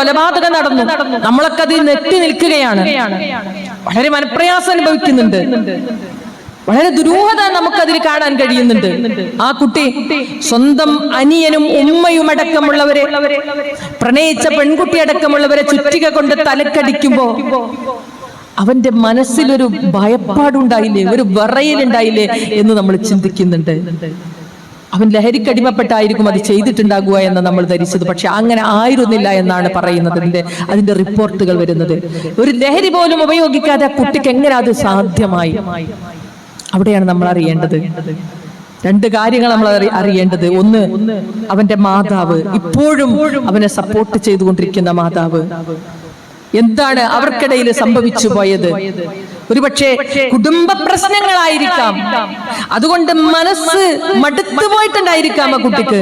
കൊലപാതകം നടന്നു. നമ്മളൊക്കെ അതിൽ നെറ്റി നിൽക്കുകയാണ്. വളരെ മനപ്രയാസം അനുഭവിക്കുന്നുണ്ട്. വളരെ ദുരൂഹത നമുക്കതിൽ കാണാൻ കഴിയുന്നുണ്ട്. ആ കുട്ടി സ്വന്തം അനിയനും ഉമ്മയും അടക്കമുള്ളവരെ പ്രണയിച്ച പെൺകുട്ടി അടക്കമുള്ളവരെ ചുറ്റിക കൊണ്ട് തലക്കടിക്കുമ്പോ അവന്റെ മനസ്സിലൊരു ഭയപ്പാടുണ്ടായില്ലേ? ഒരു വിറയിലുണ്ടായില്ലേ എന്ന് നമ്മൾ ചിന്തിക്കുന്നുണ്ട്. അവൻ ലഹരിക്കടിമപ്പെട്ടായിരിക്കും അത് ചെയ്തിട്ടുണ്ടാകുക എന്ന് നമ്മൾ ധരിച്ചത്. പക്ഷെ അങ്ങനെ ആയിരുന്നില്ല എന്നാണ് പറയുന്നത് അതിന്റെ അതിന്റെ റിപ്പോർട്ടുകൾ വരുന്നത്. ഒരു ലഹരി പോലും ഉപയോഗിക്കാതെ ആ കുട്ടിക്ക് എങ്ങനെ അത് സാധ്യമായി? അവിടെയാണ് നമ്മൾ അറിയേണ്ടത്. രണ്ട് കാര്യങ്ങൾ നമ്മൾ അറിയേണ്ടത്. ഒന്ന് അവന്റെ മാതാവ് ഇപ്പോഴും അവനെ സപ്പോർട്ട് ചെയ്തുകൊണ്ടിരിക്കുന്ന മാതാവ്. എന്താണ് അവർക്കിടയിൽ സംഭവിച്ചു പോയത്? ഒരുപക്ഷെ കുടുംബ പ്രശ്നങ്ങളായിരിക്കാം. അതുകൊണ്ട് മനസ്സ് മടുത്തു പോയിട്ടുണ്ടായിരിക്കാം ആ കുട്ടിക്ക്.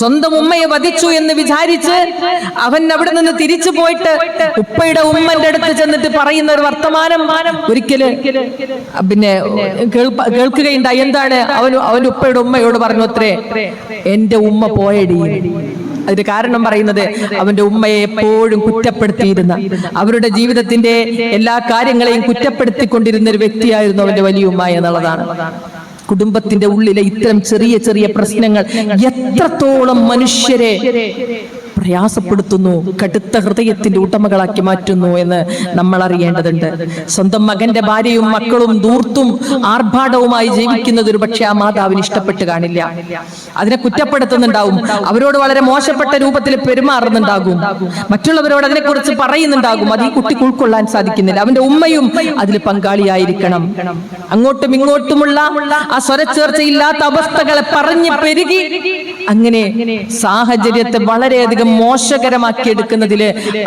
സ്വന്തം ഉമ്മയെ വധിച്ചു എന്ന് വിചാരിച്ച് അവൻ അവിടെ നിന്ന് തിരിച്ചു പോയിട്ട് ഉപ്പയുടെ ഉമ്മന്റെ അടുത്ത് ചെന്നിട്ട് പറയുന്ന ഒരു വർത്തമാനം ഒരിക്കൽ പിന്നെ കേൾക്കുകയുണ്ടായി. എന്താണ്? അവൻ അവന്റെ ഉപ്പയുടെ ഉമ്മയോട് പറഞ്ഞു അത്രേ എന്റെ ഉമ്മ പോയടി. അതിന്റെ കാരണം പറയുന്നത് അവന്റെ ഉമ്മയെ എപ്പോഴും കുറ്റപ്പെടുത്തിയിരുന്ന അവരുടെ ജീവിതത്തിന്റെ എല്ലാ കാര്യങ്ങളെയും കുറ്റപ്പെടുത്തിക്കൊണ്ടിരുന്ന ഒരു വ്യക്തിയായിരുന്നു അവന്റെ വലിയ ഉമ്മ എന്നുള്ളതാണ്. കുടുംബത്തിന്റെ ഉള്ളിലെ ഇത്തരം ചെറിയ ചെറിയ പ്രശ്നങ്ങൾ എത്രത്തോളം മനുഷ്യരെ പ്രയാസപ്പെടുത്തുന്നു കടുത്ത ഹൃദയത്തിന്റെ ഉടമകളാക്കി മാറ്റുന്നു എന്ന് നമ്മൾ അറിയേണ്ടതുണ്ട്. സ്വന്തം മകന്റെ ഭാര്യയും മക്കളും ദൂർത്തും ആർഭാടവുമായി ജീവിക്കുന്നത് ഒരു പക്ഷേ ആ മാതാവിന് ഇഷ്ടപ്പെട്ട് കാണില്ല. അതിനെ കുറ്റപ്പെടുത്തുന്നുണ്ടാവും. അവരോട് വളരെ മോശപ്പെട്ട രൂപത്തിൽ പെരുമാറുന്നുണ്ടാകും. മറ്റുള്ളവരോട് അതിനെക്കുറിച്ച് പറയുന്നുണ്ടാകും. അത് ഈ കുട്ടിക്ക് ഉൾക്കൊള്ളാൻ സാധിക്കുന്നില്ല. അവന്റെ ഉമ്മയും അതിൽ പങ്കാളിയായിരിക്കണം. അങ്ങോട്ടും ഇങ്ങോട്ടുമുള്ള ആ സ്വരച്ചേർച്ചയില്ലാത്ത അവസ്ഥകളെ പറഞ്ഞ് പെരുകി അങ്ങനെ സാഹചര്യത്തെ വളരെയധികം മോശകരമാക്കി എടുക്കുന്നതിൽ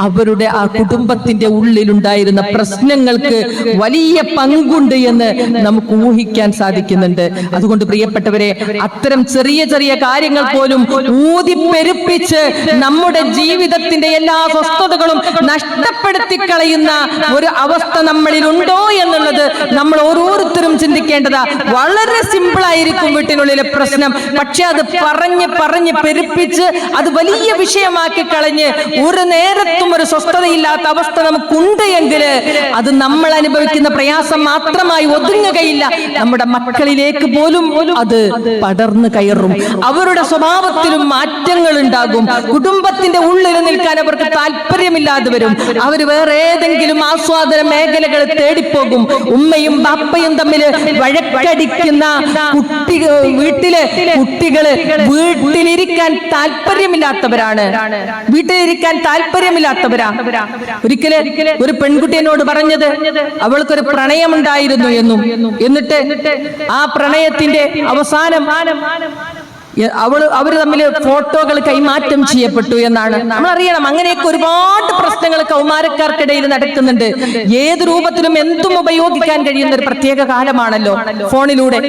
അവരുടെ ആ കുടുംബത്തിന്റെ ഉള്ളിലുണ്ടായിരുന്ന പ്രശ്നങ്ങൾക്ക് വലിയ പങ്കുണ്ട് എന്ന് നമുക്ക് ഊഹിക്കാൻ സാധിക്കുന്നുണ്ട്. അതുകൊണ്ട് പ്രിയപ്പെട്ടവരെ അത്തരം ചെറിയ ചെറിയ കാര്യങ്ങൾ പോലും ഊതി പെരുപ്പിച്ച് നമ്മുടെ ജീവിതത്തിന്റെ എല്ലാ സ്വസ്ഥതകളും നഷ്ടപ്പെടുത്തി കളയുന്ന ഒരു അവസ്ഥ നമ്മളിൽ ഉണ്ടോ എന്നുള്ളത് നമ്മൾ ഓരോരുത്തരും ചിന്തിക്കേണ്ടതാ. വളരെ സിമ്പിൾ ആയിരിക്കും വീട്ടിനുള്ളിലെ പ്രശ്നം. പക്ഷെ അത് പറഞ്ഞ് പറഞ്ഞ് പെരുപ്പിച്ച് അത് വലിയ വിഷയമാക്കി കളഞ്ഞ് ഒരു നേരത്തും ഒരു സ്വസ്ഥതയില്ലാത്ത അവസ്ഥ നമുക്കുണ്ട് എങ്കിൽ അത് നമ്മൾ അനുഭവിക്കുന്ന പ്രയാസം മാത്രമായി ഒതുങ്ങുകയില്ല. നമ്മുടെ മക്കളിലേക്ക് പോലും അത് പടർന്നു കയറും. അവരുടെ സ്വഭാവത്തിലും മാറ്റങ്ങൾ ഉണ്ടാകും. കുടുംബത്തിന്റെ ഉള്ളിൽ നിൽക്കാൻ അവർക്ക് താല്പര്യമില്ലാതെ വരും. അവർ വേറെ ഏതെങ്കിലും ആസ്വാദന മേഖലകൾ തേടിപ്പോകും. ഉമ്മയും ബാപ്പയും തമ്മിൽ വഴക്കടിക്കുന്ന കുട്ടികൾ വീട്ടിലെ കുട്ടികൾ വീട്ടിലിരിക്കാൻ താല്പര്യമില്ലാത്തവരാണ്. വീട്ടിലിരിക്കാൻ താല്പര്യമില്ലാത്തവരാ. ഒരിക്കലെ ഒരു പെൺകുട്ടി എന്നോട് പറഞ്ഞത് അവൾക്കൊരു പ്രണയമുണ്ടായിരുന്നു എന്നും. എന്നിട്ട് ആ പ്രണയത്തിന്റെ അവസാനം അവൾ അവർ തമ്മിൽ ഫോട്ടോകൾ കൈമാറ്റം ചെയ്യപ്പെട്ടു എന്നാണ്. നമ്മൾ അറിയണം അങ്ങനെയൊക്കെ ഒരുപാട് പ്രശ്നങ്ങൾ കൗമാരക്കാർക്കിടയിൽ നടക്കുന്നുണ്ട്. ഏത് രൂപത്തിലും എന്തും ഉപയോഗിക്കാൻ കഴിയുന്ന ഒരു പ്രത്യേക കാലമാണല്ലോ ഫോണിലൂടെ.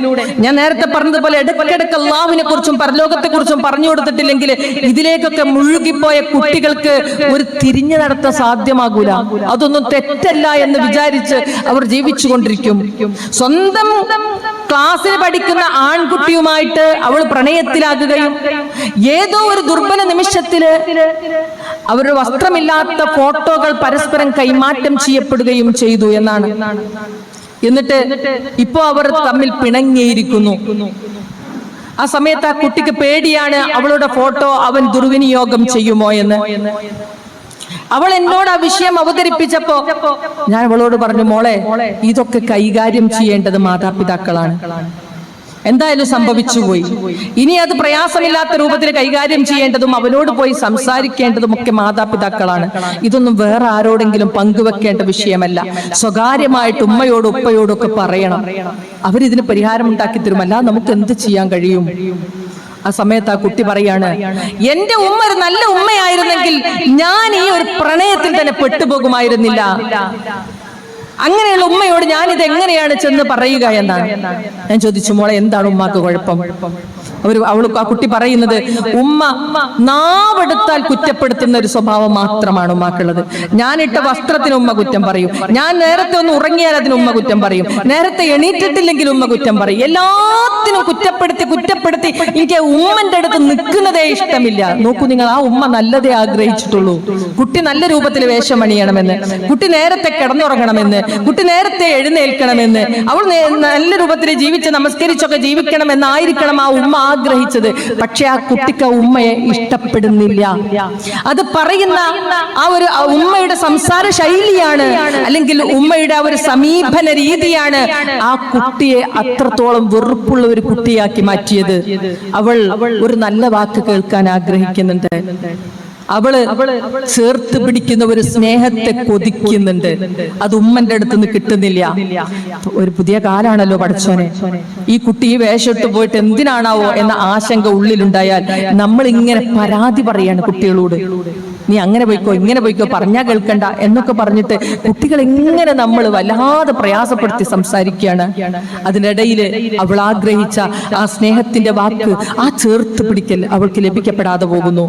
ഞാൻ നേരത്തെ പറഞ്ഞതുപോലെ ഇടയ്ക്കിടയ്ക്ക് അള്ളാഹുവിനെ കുറിച്ചും പരലോകത്തെ കുറിച്ചും പറഞ്ഞു കൊടുത്തിട്ടില്ലെങ്കിൽ ഇതിലേക്കൊക്കെ മുഴുകിപ്പോയ കുട്ടികൾക്ക് ഒരു തിരിഞ്ഞു നടത്താൻ സാധ്യമാകൂല. അതൊന്നും തെറ്റല്ല എന്ന് വിചാരിച്ച് അവർ ജീവിച്ചു കൊണ്ടിരിക്കും സ്വന്തം ക്ലാസ്സിൽ പഠിക്കുന്ന ആൺകുട്ടിയുമായിട്ട് അവൾ പ്രണയത്തിലാകുകയും ഏതോ ഒരു ദുർബല നിമിഷത്തിൽ അവരുടെ വസ്ത്രമില്ലാത്ത ഫോട്ടോകൾ പരസ്പരം കൈമാറ്റം ചെയ്യപ്പെടുകയും ചെയ്തു എന്നാണ്. എന്നിട്ട് ഇപ്പോ അവർ തമ്മിൽ പിണങ്ങിയിരിക്കുന്നു. ആ സമയത്ത് ആ കുട്ടിക്ക് പേടിയാണ് അവളുടെ ഫോട്ടോ അവൻ ദുർവിനിയോഗം ചെയ്യുമോ എന്ന്. അവൾ എന്നോട് ആ വിഷയം അവതരിപ്പിച്ചപ്പോ ഞാൻ അവളോട് പറഞ്ഞു മോളെ ഇതൊക്കെ കൈകാര്യം ചെയ്യേണ്ടത് മാതാപിതാക്കളാണ്. എന്തായാലും സംഭവിച്ചുപോയി. ഇനി അത് പ്രയാസമില്ലാത്ത രൂപത്തിൽ കൈകാര്യം ചെയ്യേണ്ടതും അവനോട് പോയി സംസാരിക്കേണ്ടതും ഒക്കെ മാതാപിതാക്കളാണ്. ഇതൊന്നും വേറെ ആരോടെങ്കിലും പങ്കുവെക്കേണ്ട വിഷയമല്ല. സ്വകാര്യമായിട്ട് ഉമ്മയോടും ഉപ്പയോടും ഒക്കെ പറയണം. അവരിതിന് പരിഹാരം ഉണ്ടാക്കി തരും നമുക്ക് എന്ത് ചെയ്യാൻ കഴിയും? ആ സമയത്ത് ആ കുട്ടി പറയാണ് എന്റെ ഉമ്മ ഒരു നല്ല ഉമ്മയായിരുന്നെങ്കിൽ ഞാൻ ഈ ഒരു പ്രണയത്തിൽ തന്നെ പെട്ടുപോകുമായിരുന്നില്ല. അങ്ങനെയുള്ള ഉമ്മയോട് ഞാൻ ഇത് എങ്ങനെയാണ് ചെന്ന് പറയുക എന്നാണ്? ഞാൻ ചോദിച്ചു മോളെ എന്താണ് ഉമ്മാക്ക് കുഴപ്പം? അവർ അവൾ ആ കുട്ടി പറയുന്നത് ഉമ്മ നാവെടുത്താൽ കുറ്റപ്പെടുത്തുന്ന ഒരു സ്വഭാവം മാത്രമാണ് ഉമ്മാക്കുള്ളത്. ഇട്ട വസ്ത്രത്തിന് ഉമ്മ കുറ്റം പറയും. ഞാൻ നേരത്തെ ഒന്ന് ഉറങ്ങിയാൽ അതിന് ഉമ്മ കുറ്റം പറയും. നേരത്തെ എണീറ്റിട്ടില്ലെങ്കിൽ ഉമ്മ കുറ്റം പറയും. എല്ലാത്തിനും കുറ്റപ്പെടുത്തി കുറ്റപ്പെടുത്തി എനിക്ക് ഉമ്മന്റെ അടുത്ത് നിൽക്കുന്നതേ ഇഷ്ടമില്ല. നോക്കൂ നിങ്ങൾ ആ ഉമ്മ നല്ലതേ ആഗ്രഹിച്ചിട്ടുള്ളൂ. കുട്ടി നല്ല രൂപത്തിൽ വേഷമണിയണമെന്ന് കുട്ടി നേരത്തെ കിടന്നുറങ്ങണമെന്ന് കുട്ടി നേരത്തെ എഴുന്നേൽക്കണമെന്ന് അവൾ നല്ല രൂപത്തിൽ ജീവിച്ച് നമസ്കരിച്ചൊക്കെ ജീവിക്കണമെന്നായിരിക്കണം ആ ഉമ്മ ആഗ്രഹിച്ചത്. പക്ഷെ ആ കുട്ടിക്ക് ഉമ്മയെ ഇഷ്ടപ്പെടുന്നില്ല. അത് പറയുന്ന ആ ഒരു ഉമ്മയുടെ സംസാര ശൈലിയാണ് അല്ലെങ്കിൽ ഉമ്മയുടെ ആ ഒരു സമീപന രീതിയാണ് ആ കുട്ടിയെ അത്രത്തോളം വെറുപ്പുള്ള ഒരു കുട്ടിയാക്കി മാറ്റിയത്. അവൾ ഒരു നല്ല വാക്ക് കേൾക്കാൻ ആഗ്രഹിക്കുന്നുണ്ട്. അവൾ ചേർത്ത് പിടിക്കുന്ന ഒരു സ്നേഹത്തെ കൊതിക്കുന്നുണ്ട്. അത് ഉമ്മന്റെ അടുത്ത് നിന്ന് കിട്ടുന്നില്ല. ഒരു പുതിയ കാലാണല്ലോ പഠിച്ചോനെ ഈ കുട്ടി ഈ വേഷമിട്ട് പോയിട്ട് എന്തിനാണാവോ എന്ന ആശങ്ക ഉള്ളിലുണ്ടായാൽ നമ്മൾ ഇങ്ങനെ പരാതി പറയാണ് കുട്ടികളോട്. നീ അങ്ങനെ പോയിക്കോ ഇങ്ങനെ പോയിക്കോ പറഞ്ഞാ കേൾക്കണ്ട എന്നൊക്കെ പറഞ്ഞിട്ട് കുട്ടികൾ എങ്ങനെ നമ്മൾ വല്ലാതെ പ്രയാസപ്പെടുത്തി സംസാരിക്കുകയാണ്. അതിനിടയിൽ അവൾ ആഗ്രഹിച്ച ആ സ്നേഹത്തിന്റെ വാക്ക് ആ ചേർത്ത് പിടിക്കൽ അവൾക്ക് ലഭിക്കപ്പെടാതെ പോകുന്നു.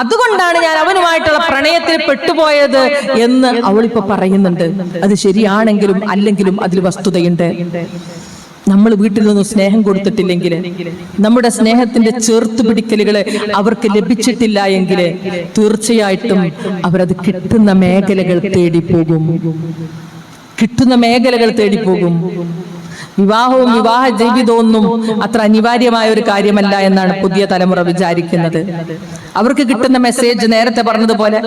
അതുകൊണ്ടാണ് ഞാൻ അവനുമായിട്ടുള്ള പ്രണയത്തിൽ പെട്ടുപോയത് എന്ന് അവളിപ്പോ പറയുന്നുണ്ട്. അത് ശരിയാണെങ്കിലും അല്ലെങ്കിലും അതിൽ വസ്തുതയുണ്ട്. നമ്മൾ വീട്ടിൽ നിന്ന് സ്നേഹം കൊടുത്തിട്ടില്ലെങ്കിൽ നമ്മുടെ സ്നേഹത്തിന്റെ ചേർത്ത് പിടിക്കലുകളെ അവർക്ക് ലഭിച്ചിട്ടില്ല എങ്കിൽ തീർച്ചയായിട്ടും അവരത് കിട്ടുന്ന മേഖലകൾ തേടി പോകും. കിട്ടുന്ന മേഖലകൾ തേടി പോകും. വിവാഹവും വിവാഹ ജീവിതമൊന്നും അത്ര അനിവാര്യമായ ഒരു കാര്യമല്ല എന്നാണ് പുതിയ തലമുറ വിചാരിക്കുന്നത്. അവർക്ക് കിട്ടുന്ന മെസ്സേജ് നേരത്തെ പറഞ്ഞതുപോലെ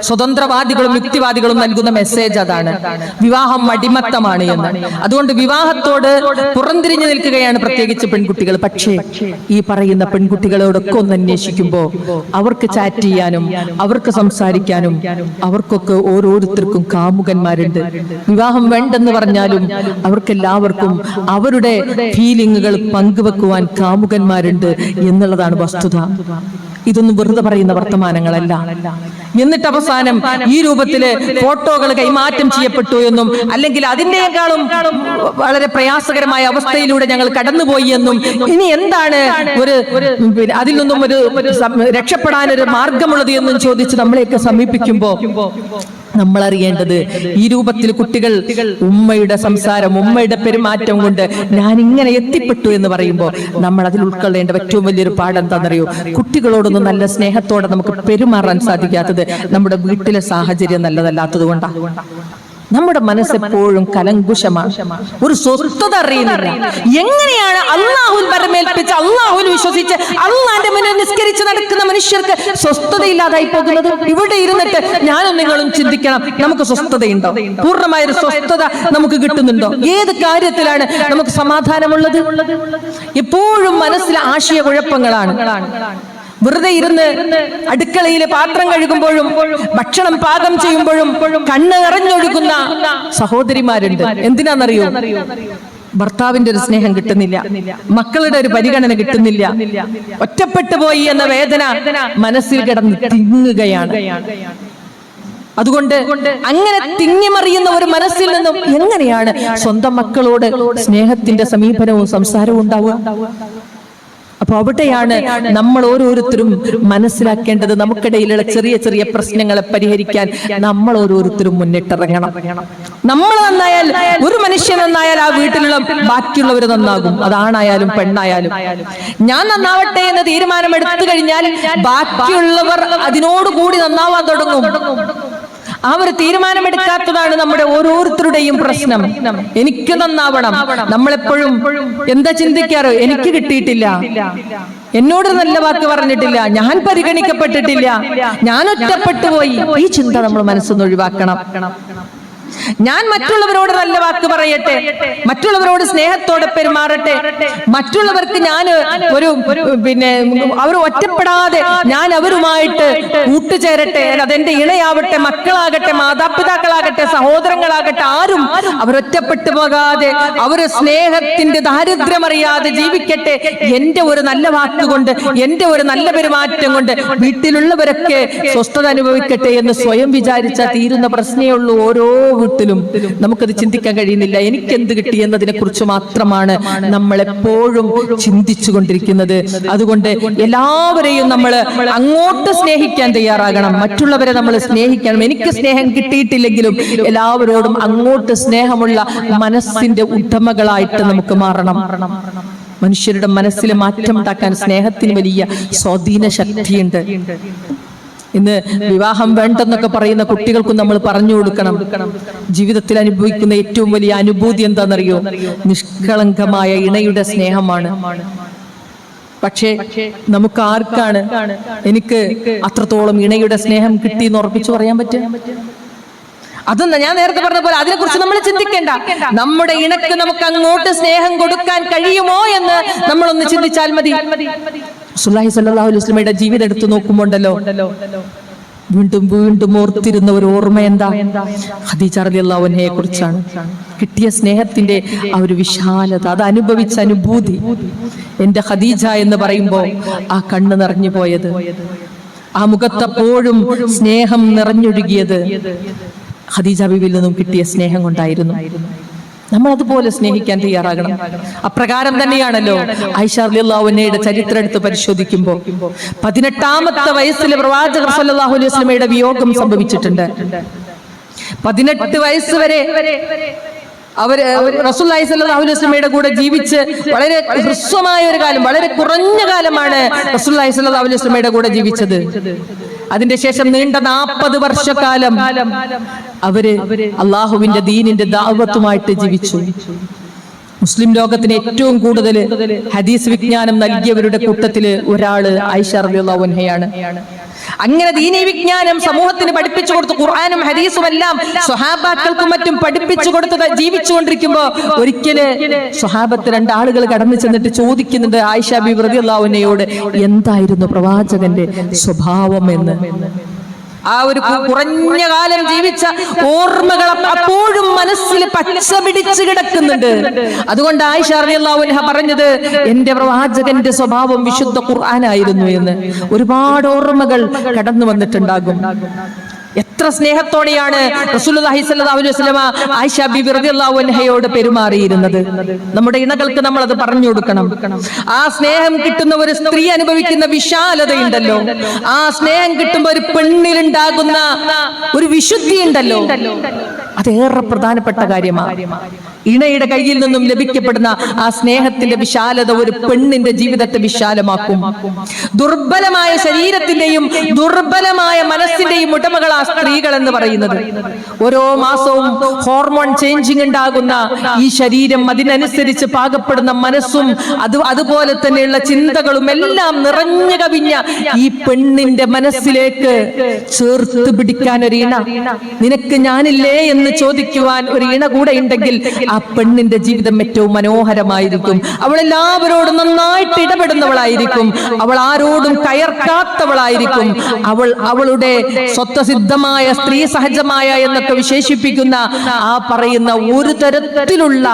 സ്വതന്ത്രവാദികളും യുക്തിവാദികളും നൽകുന്ന മെസ്സേജ് അതാണ് വിവാഹം അടിമത്തമാണ് എന്ന്. അതുകൊണ്ട് വിവാഹത്തോട് പുറംതിരിഞ്ഞു നിൽക്കുകയാണ് പ്രത്യേകിച്ച് പെൺകുട്ടികൾ. പക്ഷേ ഈ പറയുന്ന പെൺകുട്ടികളോടൊക്കെ ഒന്ന് അന്വേഷിക്കുമ്പോൾ അവർക്ക് ചാറ്റ് ചെയ്യാനും അവർക്ക് സംസാരിക്കാനും അവർക്കൊക്കെ ഓരോരുത്തർക്കും കാമുകന്മാരുണ്ട്. വിവാഹം വേണ്ടെന്ന് പറഞ്ഞാലും അവർക്കെല്ലാവർക്കും അവരുടെ ഫീലിങ്ങുകൾ പങ്കുവെക്കുവാൻ കാമുകന്മാരുണ്ട് എന്നുള്ളതാണ് വസ്തുത. ഇതൊന്നും വെറുതെ പറയുന്ന വർത്തമാനങ്ങളല്ല. എന്നിട്ട് അവസാനം ഈ രൂപത്തിൽ ഫോട്ടോകൾ കൈമാറ്റം ചെയ്യപ്പെട്ടു എന്നും അല്ലെങ്കിൽ അതിന്റെക്കാളും വളരെ പ്രയാസകരമായ അവസ്ഥയിലൂടെ ഞങ്ങൾ കടന്നുപോയി എന്നും ഇനി എന്താണ് ഒരു അതിൽ നിന്നും ഒരു രക്ഷപ്പെടാൻ ഒരു മാർഗമുള്ളത് എന്നും ചോദിച്ച് നമ്മളെയൊക്കെ സമീപിക്കുമ്പോ നമ്മൾ അറിയേണ്ടത് ഈ രൂപത്തിൽ കുട്ടികൾ ഉമ്മയുടെ സംസാരം ഉമ്മയുടെ പെരുമാറ്റം കൊണ്ട് ഞാൻ ഇങ്ങനെ എത്തിപ്പെട്ടു എന്ന് പറയുമ്പോൾ നമ്മൾ അതിൽ ഉൾക്കൊള്ളേണ്ട ഏറ്റവും വലിയൊരു പാഠം എന്താണെന്നറിയോ? കുട്ടികളോടൊന്നും നല്ല സ്നേഹത്തോടെ നമുക്ക് പെരുമാറാൻ സാധിക്കാത്തത് നമ്മുടെ വീട്ടിലെ സാഹചര്യം നല്ലതല്ലാത്തത് കൊണ്ടാണ് നമ്മുടെ മനസ്സ് എപ്പോഴും കലങ്കുശമാണ് ഒരു സ്വസ്ഥത അറിയുന്നില്ല. എങ്ങനെയാണ് അള്ളാഹുൽ പരമേൽപ്പിച്ച് അള്ളാഹുൽ വിശ്വസിച്ച് അള്ളാന്റെ മുന്നിൽ നിസ്കരിച്ച് നടക്കുന്ന മനുഷ്യർക്ക് സ്വസ്ഥതയില്ലാതായി പോകുന്നത്? ഇവിടെ ഇരുന്നിട്ട് ഞാനും നിങ്ങളും ചിന്തിക്കണം. നമുക്ക് സ്വസ്ഥതയുണ്ടോ? പൂർണമായ ഒരു സ്വസ്ഥത നമുക്ക് കിട്ടുന്നുണ്ടോ? ഏത് കാര്യത്തിലാണ് നമുക്ക് സമാധാനമുള്ളത്? എപ്പോഴും മനസ്സിൽ ആശയക്കുഴപ്പങ്ങളാണ്. വെറുതെ ഇരുന്ന് അടുക്കളയിലെ പാത്രം കഴുകുമ്പോഴും ഭക്ഷണം പാകം ചെയ്യുമ്പോഴും കണ്ണ് നിറഞ്ഞൊഴുകുന്ന സഹോദരിമാരുണ്ട്. എന്തിനാണെന്നറിയോ? ഭർത്താവിന്റെ ഒരു സ്നേഹം കിട്ടുന്നില്ല. മക്കളുടെ ഒരു പരിഗണന കിട്ടുന്നില്ല. ഒറ്റപ്പെട്ടു പോയി എന്ന വേദന മനസ്സിൽ കിടന്ന് തിങ്ങുകയാണ്. അതുകൊണ്ട് അങ്ങനെ തിങ്ങിമറിയുന്ന ഒരു മനസ്സിൽ നിന്നും എങ്ങനെയാണ് സ്വന്തം മക്കളോട് സ്നേഹത്തിന്റെ സമീപനവും സംസാരവും ഉണ്ടാവുക? അപ്പൊ അവിടെയാണ് നമ്മൾ ഓരോരുത്തരും മനസ്സിലാക്കേണ്ടത്. നമുക്കിടയിലുള്ള ചെറിയ ചെറിയ പ്രശ്നങ്ങളെ പരിഹരിക്കാൻ നമ്മൾ ഓരോരുത്തരും മുന്നിട്ടിറങ്ങണം. നമ്മൾ നന്നായാൽ ഒരു മനുഷ്യൻ നന്നായാൽ ആ വീട്ടിലുള്ള ബാക്കിയുള്ളവർ നന്നാകും. അതാണായാലും പെണ്ണായാലും. ഞാൻ നന്നാവട്ടെ എന്ന് തീരുമാനം എടുത്തു കഴിഞ്ഞാൽ ബാക്കിയുള്ളവർ അതിനോടുകൂടി നന്നാവാൻ തുടങ്ങും. ആ ഒരു തീരുമാനമെടുക്കാത്തതാണ് നമ്മുടെ ഓരോരുത്തരുടെയും പ്രശ്നം. എനിക്ക് നന്നാവണം. നമ്മളെപ്പോഴും എന്താ ചിന്തിക്കാറ്? എനിക്ക് കിട്ടിയിട്ടില്ല. എന്നോട് നല്ല വാക്ക് പറഞ്ഞിട്ടില്ല. ഞാൻ പരിഗണിക്കപ്പെട്ടിട്ടില്ല. ഞാൻ ഒറ്റപ്പെട്ടു പോയി. ഈ ചിന്ത നമ്മൾ മനസ്സൊന്ന് ഒഴിവാക്കണം. ഞാൻ മറ്റുള്ളവരോട് നല്ല വാക്ക് പറയട്ടെ. മറ്റുള്ളവരോട് സ്നേഹത്തോടെ പെരുമാറട്ടെ. മറ്റുള്ളവർക്ക് ഞാൻ ഒരു പിന്നെ അവർ ഒറ്റപ്പെടാതെ ഞാൻ അവരുമായിട്ട് കൂട്ടുചേരട്ടെ. അതെന്റെ ഇണയാവട്ടെ മക്കളാകട്ടെ മാതാപിതാക്കളാകട്ടെ സഹോദരങ്ങളാകട്ടെ ആരും അവരൊറ്റപ്പെട്ടു പോകാതെ അവർ സ്നേഹത്തിന്റെ ദാരിദ്ര്യമറിയാതെ ജീവിക്കട്ടെ. എന്റെ ഒരു നല്ല വാക്കുകൊണ്ട് എന്റെ ഒരു നല്ല പെരുമാറ്റം കൊണ്ട് വീട്ടിലുള്ളവരൊക്കെ സ്വസ്ഥത അനുഭവിക്കട്ടെ എന്ന് സ്വയം വിചാരിച്ചാൽ തീരുന്ന പ്രശ്നമേ ഉള്ളൂ ഓരോ വീട്ടിലും നമുക്കത് ചിന്തിക്കാൻ കഴിയുന്നില്ല. എനിക്ക് എന്ത് കിട്ടി എന്നതിനെ കുറിച്ച് മാത്രമാണ് നമ്മൾ എപ്പോഴും ചിന്തിച്ചു കൊണ്ടിരിക്കുന്നത് അതുകൊണ്ട് എല്ലാവരെയും നമ്മൾ അങ്ങോട്ട് സ്നേഹിക്കാൻ തയ്യാറാകണം. മറ്റുള്ളവരെ നമ്മൾ സ്നേഹിക്കണം. എനിക്ക് സ്നേഹം കിട്ടിയിട്ടില്ലെങ്കിലും എല്ലാവരോടും അങ്ങോട്ട് സ്നേഹമുള്ള മനസ്സിന്റെ ഉടമകളായിട്ട് നമുക്ക് മാറണം. മനുഷ്യരുടെ മനസ്സിൽ മാറ്റം ഉണ്ടാക്കാൻ സ്നേഹത്തിന് വലിയ സ്വാധീന ശക്തിയുണ്ട് ഇന്ന് വിവാഹം വേണ്ടെന്നൊക്കെ പറയുന്ന കുട്ടികൾക്കും നമ്മൾ പറഞ്ഞു കൊടുക്കണം. ജീവിതത്തിൽ അനുഭവിക്കുന്ന ഏറ്റവും വലിയ അനുഭൂതി എന്താണെന്നറിയോ? നിഷ്കളങ്കമായ ഇണയുടെ സ്നേഹമാണ്. പക്ഷേ നമുക്ക് ആർക്കാണ് എനിക്ക് അത്രത്തോളം ഇണയുടെ സ്നേഹം കിട്ടി എന്ന് ഉറപ്പിച്ചു പറയാൻ പറ്റും അതൊന്നും ഞാൻ നേരത്തെ പറഞ്ഞ പോലെ അതിനെ കുറിച്ച് നമ്മൾ ചിന്തിക്കേണ്ട. നമ്മുടെ ഇണക്ക് നമുക്ക് അങ്ങോട്ട് സ്നേഹം കൊടുക്കാൻ കഴിയുമോ എന്ന് നമ്മളൊന്ന് ചിന്തിച്ചാൽ മതി. സുല്ലാഹി സല്ലാഹു അലൈഹി വസല്ലമയുടെ ജീവിതം എടുത്തു നോക്കുമ്പോണ്ടല്ലോ. വീണ്ടും വീണ്ടും ഓർത്തിരുന്ന ഒരു ഓർമ്മ എന്താ? ഖദീജ റളിയല്ലാഹു അൻഹയെ കുറിച്ചാണ്. കിട്ടിയ സ്നേഹത്തിന്റെ ആ ഒരു വിശാലത അത് അനുഭവിച്ച അനുഭൂതി. എന്റെ ഖദീജ എന്ന് പറയുമ്പോ ആ കണ്ണ് നിറഞ്ഞു പോയത്. ആ മുഖത്തപ്പോഴും സ്നേഹം നിറഞ്ഞൊഴുകിയത്. ഖദീജ ബിബിയിൽ നിന്നും കിട്ടിയ സ്നേഹം കൊണ്ടായിരുന്നു. നമ്മൾ അതുപോലെ സ്നേഹിക്കാൻ തയ്യാറാകണം. അപ്രകാരം തന്നെയാണല്ലോ ഐഷാർലിയുടെ ചരിത്രം എടുത്ത് പരിശോധിക്കുമ്പോൾ. പതിനെട്ടാമത്തെ വയസ്സിൽ പ്രവാചകർ സല്ലല്ലാഹു അലൈഹി വസല്ലമയുടെ വിയോഗം സംഭവിച്ചിട്ടുണ്ട്. പതിനെട്ട് വയസ്സ് വരെ അവർ റസൂലി സല്ലല്ലാഹു അലൈഹി വസല്ലമയുടെ കൂടെ ജീവിച്ച് വളരെ ഹ്രസ്വമായ ഒരു കാലം വളരെ കുറഞ്ഞ കാലമാണ് റസൂല്ലായി വസല്ലമയുടെ കൂടെ ജീവിച്ചത്. അതിന്റെ ശേഷം നീണ്ട നാൽപ്പത് വർഷക്കാലം അവർ അള്ളാഹുവിന്റെ ദീനിന്റെ ദാവത്തുമായിട്ട് ജീവിച്ചു. മുസ്ലിം ലോകത്തിന് ഏറ്റവും കൂടുതൽ ഹദീസ് വിജ്ഞാനം നൽകിയവരുടെ കൂട്ടത്തിൽ ഒരാൾ ആയിഷ അങ്ങനെ ദീനി വിജ്ഞാനം സമൂഹത്തിന് പഠിപ്പിച്ചു കൊടുത്തു ഖുർആാനും ഹദീസും എല്ലാം സ്വഹാബാക്കൾക്കും മറ്റും പഠിപ്പിച്ചു കൊടുത്ത് ജീവിച്ചുകൊണ്ടിരിക്കുമ്പോ ഒരിക്കൽ സ്വഹാബത്ത് രണ്ടാളുകൾ കടന്നു ചെന്നിട്ട് ചോദിക്കുന്നുണ്ട് ആയിഷ ബി റളിയല്ലാഹുവിനയോട് എന്തായിരുന്നു പ്രവാചകന്റെ സ്വഭാവം എന്ന് ആ ഒരു കുറഞ്ഞ കാലം ജീവിച്ച ഓർമ്മകൾ അപ്പോഴും മനസ്സിൽ പച്ച പിടിച്ച് കിടക്കുന്നുണ്ട്. അതുകൊണ്ട് ആയിഷ അൻഹ പറഞ്ഞത് എന്റെ പ്രവാചകന്റെ സ്വഭാവം വിശുദ്ധ ഖുർആനായിരുന്നു എന്ന്. ഒരുപാട് ഓർമ്മകൾ കടന്നു വന്നിട്ടുണ്ടാകും. എത്ര സ്നേഹത്തോടെയാണ് ആയിഷ ബിബി റളിയല്ലാഹു അൻഹയോട് പെരുമാറിയിരുന്നത്? നമ്മുടെ ഇണകൾക്ക് നമ്മൾ അത് പറഞ്ഞു കൊടുക്കണം. ആ സ്നേഹം കിട്ടുന്ന ഒരു സ്ത്രീ അനുഭവിക്കുന്ന വിശാലതയുണ്ടല്ലോ. ആ സ്നേഹം കിട്ടുമ്പോൾ ഒരു പെണ്ണിലുണ്ടാകുന്ന ഒരു വിശുദ്ധി ഉണ്ടല്ലോ അതേറെ പ്രധാനപ്പെട്ട കാര്യമാണ്. ഇണയുടെ കയ്യിൽ നിന്നും ലഭിക്കപ്പെടുന്ന ആ സ്നേഹത്തിന്റെ വിശാലത ഒരു പെണ്ണിന്റെ ജീവിതത്തെ വിശാലമാക്കും. ദുർബലമായ ശരീരത്തിന്റെയും ദുർബലമായ മനസ്സിന്റെയും ഉടമകൾ ആ സ്ത്രീകൾ എന്ന് പറയുന്നത്. ഓരോ മാസവും ഹോർമോൺ ചേഞ്ചിങ് ഉണ്ടാകുന്ന ഈ ശരീരം അതിനനുസരിച്ച് പാകപ്പെടുന്ന മനസ്സും അത് അതുപോലെ തന്നെയുള്ള ചിന്തകളും എല്ലാം നിറഞ്ഞു കവിഞ്ഞ ഈ പെണ്ണിന്റെ മനസ്സിലേക്ക് ചേർത്ത് പിടിക്കാൻ ഒരു ഇണ. നിനക്ക് ഞാനില്ലേ എന്ന് ചോദിക്കുവാൻ ഒരു ഇണ കൂടെ ഉണ്ടെങ്കിൽ പെണ്ണിന്റെ ജീവിതം ഏറ്റവും മനോഹരമായിരിക്കും. അവൾ എല്ലാവരോടും നന്നായിട്ട് ഇടപെടുന്നവളായിരിക്കും. അവൾ ആരോടും കയർക്കാത്തവളായിരിക്കും. അവൾ അവളുടെ സ്വത്വസിദ്ധമായ സ്ത്രീ സഹജമായ എന്നൊക്കെ വിശേഷിപ്പിക്കുന്ന ആ പറയുന്ന ഒരു തരത്തിലുള്ള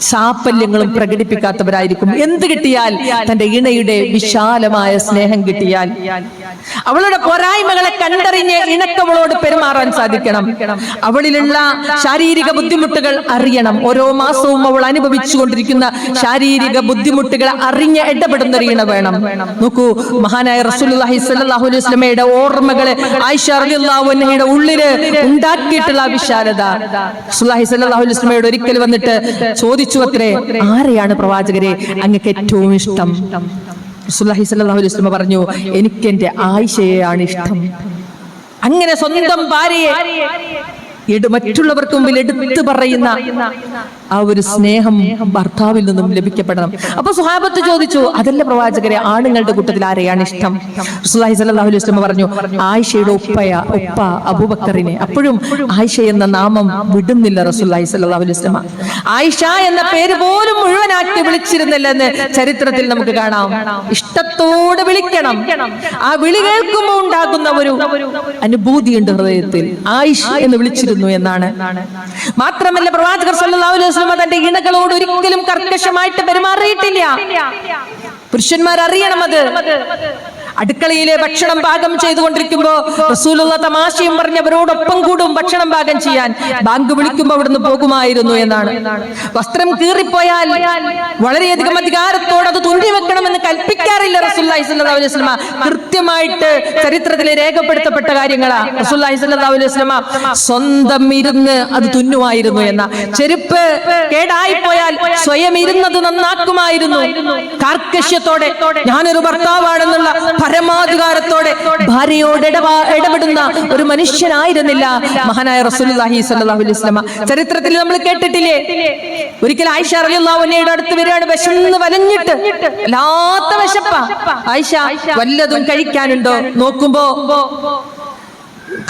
ചാപ്പല്യങ്ങളും പ്രകടിപ്പിക്കാത്തവരായിരിക്കും. എന്ത് കിട്ടിയാൽ തന്റെ ഇണയുടെ വിശാലമായ സ്നേഹം കിട്ടിയാൽ അവളുടെ പോരായ്മകളെ കണ്ടറിഞ്ഞ് ഇണക്കവളോട് പെരുമാറാൻ സാധിക്കണം. അവളിലുള്ള ശാരീരിക ബുദ്ധിമുട്ടുകൾ അറിയണം. ഓരോ മാസവും അവൾ അനുഭവിച്ചു കൊണ്ടിരിക്കുന്ന ശാരീരിക ബുദ്ധിമുട്ടുകൾ അറിഞ്ഞ് ഇടപെടുന്ന വേണം. നോക്കൂ മഹാനായ റസൂലുള്ളാഹി സ്വല്ലല്ലാഹു അലൈഹി വസല്ലമയുടെ ഓർമ്മകൾ ആയിഷ റളിയല്ലാഹു അൻഹയുടെ ഉള്ളിൽ ഉണ്ടാക്കിയിട്ടുള്ള വിശാലത. റസൂലുള്ളാഹി സ്വല്ലല്ലാഹു അലൈഹി ഒരിക്കൽ വന്നിട്ട് ചോദിച്ചു അത്രേ ആരെയാണ് പ്രവാചകരെ അങ്ങക്ക് ഏറ്റവും ഇഷ്ടം? റസൂലുള്ളാഹി സ്വല്ലല്ലാഹു അലൈഹി വസല്ലം പറഞ്ഞു എനിക്ക് എന്റെ ആയിഷയെയാണ് ഇഷ്ടം. അങ്ങനെ സ്വന്തം ഭാര്യയെ മറ്റുള്ളവർക്ക് മുമ്പിൽ എടുത്തു പറയുന്ന ആ ഒരു സ്നേഹം ഭർത്താവിൽ നിന്നും ലഭിക്കപ്പെടണം. അപ്പൊ സുഹാബത്ത് ചോദിച്ചു അതല്ല പ്രവാചകരെ ആണുങ്ങളുടെ കൂട്ടത്തിൽ ആരെയാണ് ഇഷ്ടം? റസൂലുള്ളാഹി സ്വല്ലല്ലാഹു അലൈഹി വസല്ലം പറഞ്ഞു ആയിഷയുടെ ഉപ്പയ ഉപ്പ അബൂബക്കറിനെ. അപ്പോഴും ആയിഷ എന്ന നാമം വിടുന്നില്ല റസുല്ലാഹി അലൈഹി വസല്ലം. ആയിഷ എന്ന പേര് പോലും മുഴുവനാക്കി വിളിച്ചിരുന്നില്ലെന്ന് ചരിത്രത്തിൽ നമുക്ക് കാണാം. ഇഷ്ടത്തോടെ വിളിക്കണം. ആ വിളി കേൾക്കുമ്പോൾ ഉണ്ടാകുന്ന ഒരു അനുഭൂതിയുണ്ട് ഹൃദയത്തിൽ. ആയിഷ എന്ന് വിളിച്ചിരുന്നു. എന്നാണ്. മാത്രമല്ല പ്രവാചകർ വസല്ലം തന്റെ ഇണകളോട് ഒരിക്കലും കർക്കശമായിട്ട് പെരുമാറിയിട്ടില്ല. പുരുഷന്മാർ അറിയണം അത്. അടുക്കളയിലെ ഭക്ഷണം പാകം ചെയ്തുകൊണ്ടിരിക്കുമ്പോ തമാശയും പറഞ്ഞവരോടൊപ്പം കൂടും ഭക്ഷണം പാകം ചെയ്യാൻ. ബാങ്ക് വിളിക്കുമ്പോ അവിടുന്ന് പോകുമായിരുന്നു എന്നാണ്. വസ്ത്രം കീറിപ്പോയാൽ വളരെയധികം അധികാരത്തോടെ അത് വെക്കണമെന്ന് കൽപ്പിക്കാറില്ല റസൂല്ലാഹി അലൈഹി കൃത്യമായിട്ട് ചരിത്രത്തിലെ രേഖപ്പെടുത്തപ്പെട്ട കാര്യങ്ങളാ. റസൂല്ലാഹി അലൈഹി സ്വന്തം ഇരുന്ന് അത് തുന്നുമായിരുന്നു എന്ന. ചെരുപ്പ് കേടായി പോയാൽ സ്വയം ഇരുന്നത് നന്നാക്കുമായിരുന്നു. കാർക്കശ്യത്തോടെ ഞാനൊരു ഭർത്താവാണെന്നുള്ള പരമാധികാരത്തോടെ ഭാര്യയോട് ഇടപാ ഇടപെടുന്ന ഒരു മനുഷ്യനായിരുന്നില്ല മഹാനായ റസൂലുള്ളാഹി സ്വല്ലല്ലാഹു അലൈഹി വസല്ലം ചരിത്രത്തിൽ നമ്മൾ കേട്ടിട്ടില്ലേ? ഒരിക്കൽ ആയിഷ റളിയല്ലാഹു അൻഹയുടെ അടുത്ത് വരികയാണ്. വിശന്ന് വലഞ്ഞിട്ട് വല്ലാത്ത വിശപ്പ. ആയിഷ വല്ലതും കഴിക്കാനുണ്ടോ? നോക്കുമ്പോ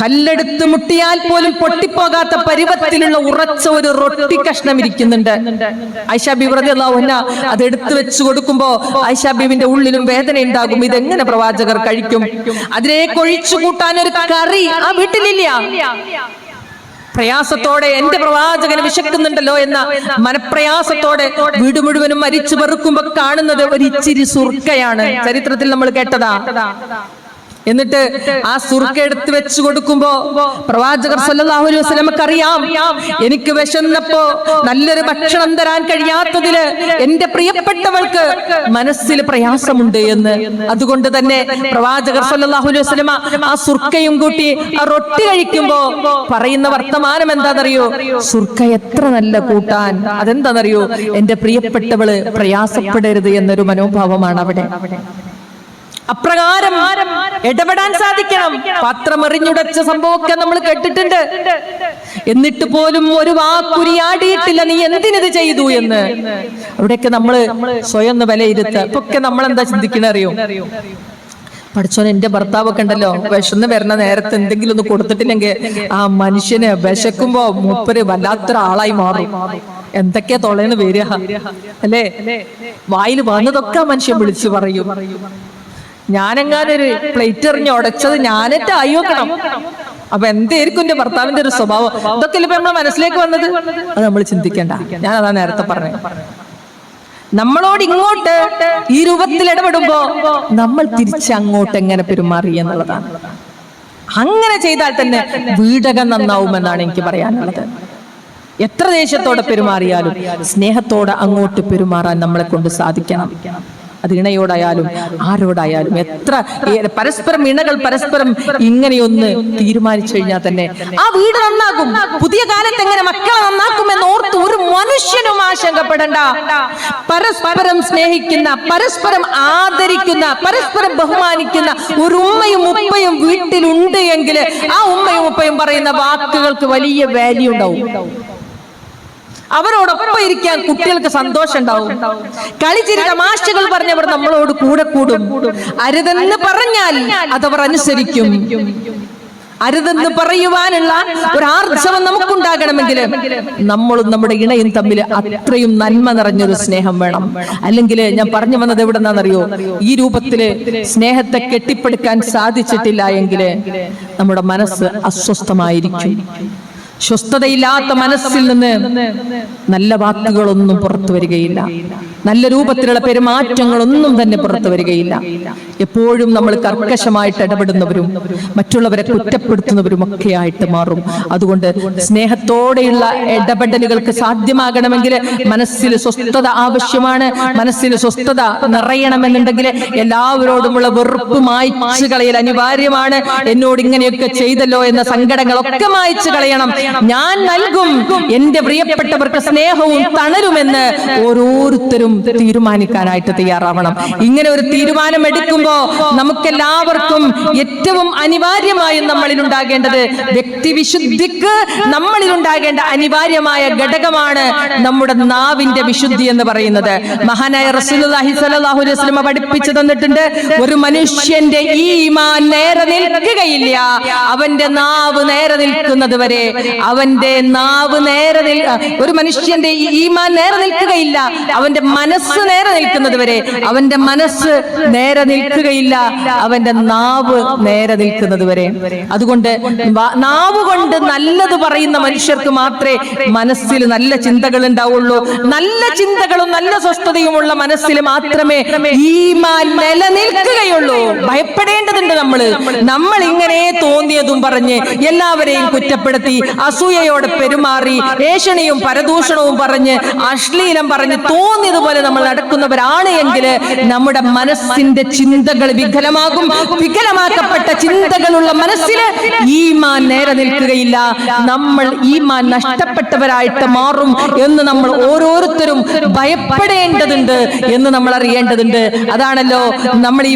കല്ലെടുത്ത് മുട്ടിയാൽ പോലും പൊട്ടിപ്പോകാത്ത പരുവത്തിലുള്ള ഉറച്ച ഒരു റൊട്ടി കഷ്ണം ഇരിക്കുന്നുണ്ട്. ഐഷാബി വ്രതല്ല അത് എടുത്തു വെച്ച് കൊടുക്കുമ്പോ ഐഷാബീബിന്റെ ഉള്ളിലും വേദന ഉണ്ടാകും ഇതെങ്ങനെ പ്രവാചകർ കഴിക്കും? അതിനെ കൊഴിച്ചു കൂട്ടാൻ ഒരു കറി ആ വീട്ടിലില്ല. പ്രയാസത്തോടെ എന്റെ പ്രവാചകന് വിശക്കുന്നുണ്ടല്ലോ എന്ന മനപ്രയാസത്തോടെ വീട് മുഴുവനും മരിച്ചു വെറുക്കുമ്പോ കാണുന്നത് ഒരു ഇച്ചിരി സുർക്കയാണ്. ചരിത്രത്തിൽ നമ്മൾ കേട്ടതാ. എന്നിട്ട് ആ സുർക്ക എടുത്ത് വെച്ച് കൊടുക്കുമ്പോ പ്രവാചകർ സല്ലല്ലാഹു അലൈഹി വസല്ലമക്ക് അറിയാം എനിക്ക് വിശന്നപ്പോ നല്ലൊരു ഭക്ഷണം തരാൻ കഴിയാത്തതിൽ എന്റെ പ്രിയപ്പെട്ടവൾക്ക് മനസ്സിൽ പ്രയാസമുണ്ട് എന്ന്. അതുകൊണ്ട് തന്നെ പ്രവാചകർ സല്ലല്ലാഹു അലൈഹി വസല്ലമ ആ സുർക്കയും കൂട്ടി ആ റൊട്ടി കഴിക്കുമ്പോ പറയുന്ന വർത്തമാനം എന്താണെന്നറിയോ? സുർക്ക എത്ര നല്ല കൂട്ടാൻ. അതെന്താണെന്നറിയോ? എന്റെ പ്രിയപ്പെട്ടവൾ പ്രയാസപ്പെടരുത് എന്നൊരു മനോഭാവമാണ് അവിടെ. അപ്രകാരം ഇടപെടാൻ സാധിക്കണം. പത്രം എറിഞ്ഞുടച്ച സംഭവമൊക്കെ നമ്മൾ കേട്ടിട്ടുണ്ട്. എന്നിട്ട് പോലും ഒരു വാക്കുരിയാടിയിട്ടില്ല. നീ എന്തിനിത് ചെയ്തു എന്ന്? അവിടെയൊക്കെ നമ്മൾ സ്വയം ഒന്ന് വിലയിരുത്ത. ഇപ്പൊക്കെ നമ്മൾ എന്താ ചിന്തിക്കണ അറിയോ? പഠിച്ചോൻ എന്റെ ഭർത്താവൊക്കെ ഉണ്ടല്ലോ. വിശന്ന് വരുന്ന നേരത്തെ എന്തെങ്കിലും ഒന്ന് കൊടുത്തിട്ടില്ലെങ്കിൽ ആ മനുഷ്യന് വിശക്കുമ്പോ മൂപ്പര് വല്ലാത്തൊരാളായി മാറും. എന്തൊക്കെയാ തൊളേന്ന് വരിക? അല്ലേ? വായിൽ വന്നതൊക്കെ മനുഷ്യൻ വിളിച്ചു പറയും. ഞാനെങ്ങാനൊരു പ്ലേറ്റ് എറിഞ്ഞ് ഉടച്ചത് ഞാനെറ്റ ആയി വെക്കണം. അപ്പൊ എന്തായിരിക്കും എന്റെ ഭർത്താവിന്റെ ഒരു സ്വഭാവം. ഇതൊക്കെ ഇപ്പൊ നമ്മളെ മനസ്സിലേക്ക് വന്നത്? അത് നമ്മൾ ചിന്തിക്കേണ്ട. ഞാൻ അതാ നേരത്തെ പറഞ്ഞു നമ്മളോട് ഇങ്ങോട്ട് ഈ രൂപത്തിൽ ഇടപെടുമ്പോ നമ്മൾ തിരിച്ച് അങ്ങോട്ട് എങ്ങനെ പെരുമാറി എന്നുള്ളതാണ്. അങ്ങനെ ചെയ്താൽ തന്നെ വീടകം നന്നാവുമെന്നാണ് എനിക്ക് പറയാനുള്ളത്. എത്ര ദേഷ്യത്തോടെ പെരുമാറിയാലും സ്നേഹത്തോടെ അങ്ങോട്ട് പെരുമാറാൻ നമ്മളെ കൊണ്ട് സാധിക്കണം. അത് ആരോടായാലും എത്ര പരസ്പരം ഇണകൾ പരസ്പരം ഇങ്ങനെയൊന്ന് തീരുമാനിച്ചു കഴിഞ്ഞാൽ തന്നെ ആ വീട് നന്നാകും. പുതിയ കാലത്ത് എങ്ങനെ മക്കളെ നന്നാക്കുമെന്ന് ഓർത്ത് ഒരു മനുഷ്യനും ആശങ്കപ്പെടണ്ട. പരസ്പരം സ്നേഹിക്കുന്ന പരസ്പരം ആദരിക്കുന്ന പരസ്പരം ബഹുമാനിക്കുന്ന ഒരു ഉമ്മയും ഉപ്പയും വീട്ടിലുണ്ട് എങ്കിൽ ആ ഉമ്മയും ഉപ്പയും പറയുന്ന വാക്കുകൾക്ക് വലിയ വാല്യൂ ഉണ്ടാവും. അവരോടൊപ്പം ഇരിക്കാൻ കുട്ടികൾക്ക് സന്തോഷം ഉണ്ടാവും കളിച്ചിരി തമാശകൾ പറഞ്ഞവർ നമ്മളോട് കൂടെ കൂടും അരുതെന്ന് പറഞ്ഞാൽ അതവർ അനുസരിക്കും. അരുതെന്ന് പറയുവാനുള്ള ഒരു ആർജവം നമുക്കുണ്ടാകണമെങ്കിൽ നമ്മളും നമ്മുടെ ഇണയും തമ്മിൽ അത്രയും നന്മ നിറഞ്ഞൊരു സ്നേഹം വേണം. അല്ലെങ്കിൽ ഞാൻ പറഞ്ഞു വന്നത് എവിടെന്നാണെന്നറിയോ? ഈ രൂപത്തിൽ സ്നേഹത്തെ കെട്ടിപ്പടുക്കാൻ സാധിച്ചിട്ടില്ല എങ്കിൽ നമ്മുടെ മനസ്സ് അസ്വസ്ഥമായിരിക്കും. സ്വസ്ഥതയില്ലാത്ത മനസ്സിൽ നിന്ന് നല്ല വാക്കുകളൊന്നും പുറത്തു വരികയില്ല. നല്ല രൂപത്തിലുള്ള പെരുമാറ്റങ്ങളൊന്നും തന്നെ പുറത്തു വരികയില്ല. എപ്പോഴും നമ്മൾ കർക്കശമായിട്ട് ഇടപെടുന്നവരും മറ്റുള്ളവരെ കുറ്റപ്പെടുത്തുന്നവരും ഒക്കെ ആയിട്ട് മാറും. അതുകൊണ്ട് സ്നേഹത്തോടെയുള്ള ഇടപെടലുകൾക്ക് സാധ്യമാകണമെങ്കിൽ മനസ്സിൽ സ്വസ്ഥത ആവശ്യമാണ്. മനസ്സിൽ സ്വസ്ഥത നിറയണമെന്നുണ്ടെങ്കിൽ എല്ലാവരോടുമുള്ള വെറുപ്പ് മായ്ച്ചു കളയൽ അനിവാര്യമാണ്. എന്നോട് ഇങ്ങനെയൊക്കെ ചെയ്തല്ലോ എന്ന സങ്കടങ്ങളൊക്കെ മായ്ച്ചു കളയണം ഞാൻ നൽകും എന്റെ പ്രിയപ്പെട്ടവർക്ക് സ്നേഹവും തണലുമെന്ന് ഓരോരുത്തരും തീരുമാനിക്കാനായിട്ട് തയ്യാറാവണം. ഇങ്ങനെ ഒരു തീരുമാനം എടുക്കുമ്പോ നമുക്കെല്ലാവർക്കും ഏറ്റവും അനിവാര്യമായും നമ്മളിൽ ഉണ്ടാകേണ്ടത് വ്യക്തിവിശുദ്ധിക്ക് നമ്മളിൽ ഉണ്ടാകേണ്ട അനിവാര്യമായ ഘടകമാണ് നമ്മുടെ നാവിന്റെ വിശുദ്ധി എന്ന് പറയുന്നത്. മഹാനായ റസൂലുള്ളാഹി സ്വല്ലല്ലാഹു അലൈഹി വസല്ലം പഠിപ്പിച്ചു തന്നിട്ടുണ്ട്. ഒരു മനുഷ്യന്റെ ഈമാൻ നേരെ നിൽക്കുകയില്ല. അവന്റെ നാവ് നേരെ നിൽക്കുന്നത് വരെ അവന്റെ നാവ് നേരെ ഒരു മനുഷ്യന്റെ ഈമാൻ നേരെ നിൽക്കുകയില്ല. അവന്റെ മനസ്സ് നേരെ നിൽക്കുന്നത് വരെ അവന്റെ മനസ്സ് നേരെ നിൽക്കുകയില്ല. അവന്റെ നാവ് നേരെ നിൽക്കുന്നത് വരെ. അതുകൊണ്ട് നാവ് കൊണ്ട് നല്ലത് പറയുന്ന മനുഷ്യർക്ക് മാത്രമേ മനസ്സിൽ നല്ല ചിന്തകൾ ഉണ്ടാവുള്ളൂ. നല്ല ചിന്തകളും നല്ല സ്വസ്ഥതയുമുള്ള മനസ്സിൽ മാത്രമേ ഈമാൻ നിലനിൽക്കുകയുള്ളൂ. ഭയപ്പെടേണ്ടതുണ്ട് നമ്മൾ നമ്മൾ ഇങ്ങനെ തോന്നിയതും പറഞ്ഞ് എല്ലാവരെയും കുറ്റപ്പെടുത്തി അസൂയയോടെ പെരുമാറി ഏഷണിയും പരദൂഷണവും പറഞ്ഞ് അശ്ലീലം പറഞ്ഞ് തോന്നിയതുപോലെ നമ്മൾ നടക്കുന്നവരാണ് എങ്കിൽ നമ്മുടെ മനസ്സിന്റെ ചിന്തകൾ വികലമാകും വികലമാക്കപ്പെട്ട ചിന്തകളുള്ള മനസ്സിൽ ഈമാൻ നേരെ നിൽക്കുകയില്ല. നമ്മൾ ഈമാൻ നഷ്ടപ്പെട്ടവരായിട്ട് മാറും എന്ന് നമ്മൾ ഓരോരുത്തരും ഭയപ്പെടേണ്ടതുണ്ട് എന്ന് നമ്മൾ അറിയേണ്ടതുണ്ട്. അതാണല്ലോ നമ്മൾ ഈ